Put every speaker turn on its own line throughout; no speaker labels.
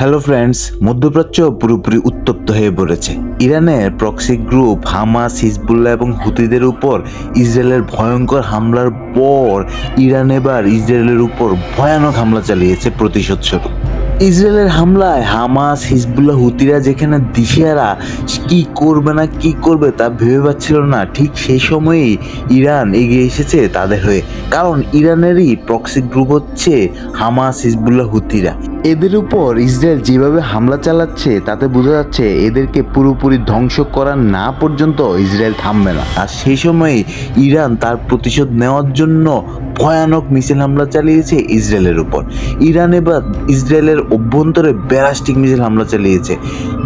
Hello friends মধ্যপ্রাচ্য পুরোপুরি উত্তপ্ত হয়ে পড়েছে। ইরানের প্রক্সি গ্রুপ হামাস হিজবুল্লাহ এবং হুতিদের উপর ইসরায়েলের ভয়ঙ্কর হামলার পর ইরান এবার ইসরায়েলের উপর ভয়ানক হামলা চালিয়েছে প্রতিশোধ স্বরূপ। ইসরায়েলের হামলায় হামাস হিজবুল্লাহ হুতিরা যেখানে দিশেহারা কি করবে না কি করবে তা ভেবে পাচ্ছিল না। ঠিক সেই সময়েই ইরান এগিয়ে এসেছে তাদের হয়ে। কারণ ইরানেরই প্রক্সি গ্রুপ হচ্ছে হামাস হিজবুল্লাহ হুতিরা। এদের উপর ইসরায়েল যেভাবে হামলা চালাচ্ছে, তাতে বোঝা যাচ্ছে এদেরকে পুরোপুরি ধ্বংস করা না পর্যন্ত ইসরায়েল থামবে না। আর সেই সময়ে ইরান তার প্রতিশোধ নেওয়ার জন্য ভয়ানক মিছিল হামলা চালিয়েছে ইসরায়েলের উপর। ইরান এবার ইসরায়েলের অভ্যন্তরে ব্যারাস্টিক মিছিল হামলা চালিয়েছে।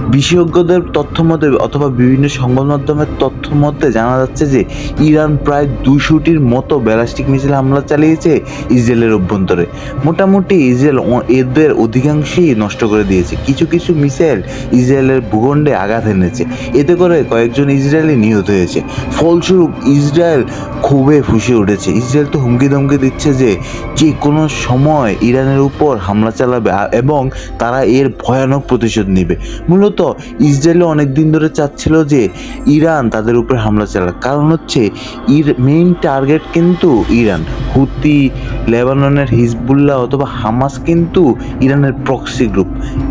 বিশেষজ্ঞদের তথ্য মতে অথবা বিভিন্ন সংবাদ মাধ্যমের তথ্য মতে জানা যাচ্ছে যে ইরান প্রায় দুশোটির মতো ব্যালাস্টিক মিসাইল হামলা চালিয়েছে ইসরায়েলের অভ্যন্তরে। মোটামুটি ইসরায়েল এদের অধিকাংশই নষ্ট করে দিয়েছে। কিছু কিছু মিসাইল ইসরায়েলের ভূখণ্ডে আঘাত এনেছে। এতে করে কয়েকজন ইসরায়েলি নিহত হয়েছে। ফলস্বরূপ ইসরায়েল ক্ষোভে ফুসে উঠেছে। ইসরায়েল তো হুমকি ধমকি দিচ্ছে যে যে কোনো সময় ইরানের উপর হামলা চালাবে এবং তারা এর ভয়ানক প্রতিশোধ নেবে। মূলত ইসরায়েল অনেক দিন ধরে চাচ্ছিল যে ইরান তাদের উপর হামলা চালাক। কারণ হচ্ছে, ইর মেইন টার্গেট কিন্তু ইরান। হুতি, লেবাননের হিজবুল্লাহ অথবা হামাস কিন্তু ইরানের প্রক্সি গ্রুপ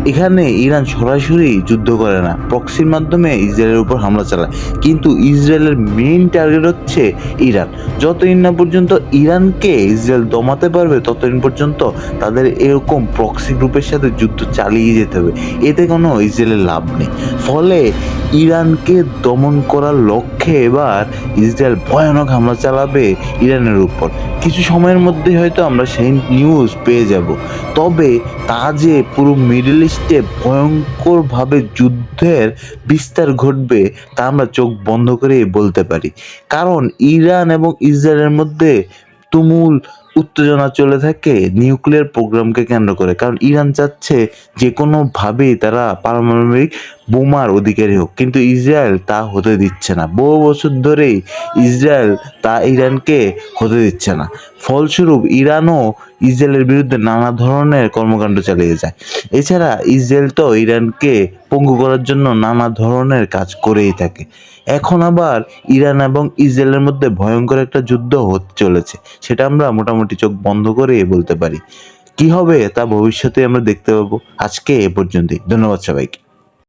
এখানে ইরান সরাসরি যুদ্ধ করে না প্রক্সির মাধ্যমে ইসরায়েলের উপর হামলা চালায়। কিন্তু ইসরায়েলের মেইন টার্গেট হচ্ছে ইরান। যতদিন না পর্যন্ত ইরানকে ইসরায়েল দমাতে পারবে, ততদিন পর্যন্ত তাদের এরকম প্রক্সি গ্রুপের সাথে যুদ্ধ চালিয়ে যেতে হবে। এতে কোনো ইসরায়েলের লাভ নেই। ফলে ইরানকে দমন করার লক্ষ্যে এবার ইসরায়েল ভয়ানক হামলা চালাবে ইরানের উপর। কিছু সময়ের মধ্যে হয়তো আমরা সেই নিউজ পেয়ে যাব। তবে তা যে পুরো মিডল ইস্টে ভয়ঙ্করভাবে যুদ্ধের বিস্তার ঘটবে, তা আমরা চোখ বন্ধ করেই বলতে পারি। কারণ ইরান এবং ইসরায়েলের মধ্যে তুমুল উত্তেজনা চলে থাকে নিউক্লিয়ার প্রোগ্রামকে কেন্দ্র করে। কারণ ইরান চাচ্ছে যে কোনোভাবেই তারা পারমাণবিক বোমার অধিকারী হোক, কিন্তু ইসরায়েল তা হতে দিচ্ছে না। বহু বছর ধরেই ইসরায়েল তা ইরানকে হতে দিচ্ছে না। ফলস্বরূপ ইরানও ইসরায়েলের বিরুদ্ধে নানা ধরনের কর্মকাণ্ড চালিয়ে যায়। এছাড়া ইসরায়েল তো ইরানকে পঙ্গু করার জন্য নানা ধরনের কাজ করেই থাকে। এখন আবার ইরান এবং ইসরায়েলের মধ্যে ভয়ঙ্কর একটা যুদ্ধ হতে চলেছে। সেটা আমরা মোটামুটি চোখ বন্ধ করে বলতে পারি। কি হবে তা ভবিষ্যতে আমরা দেখতে পাবো। আজকে এ পর্যন্তই। ধন্যবাদ সবাইকে।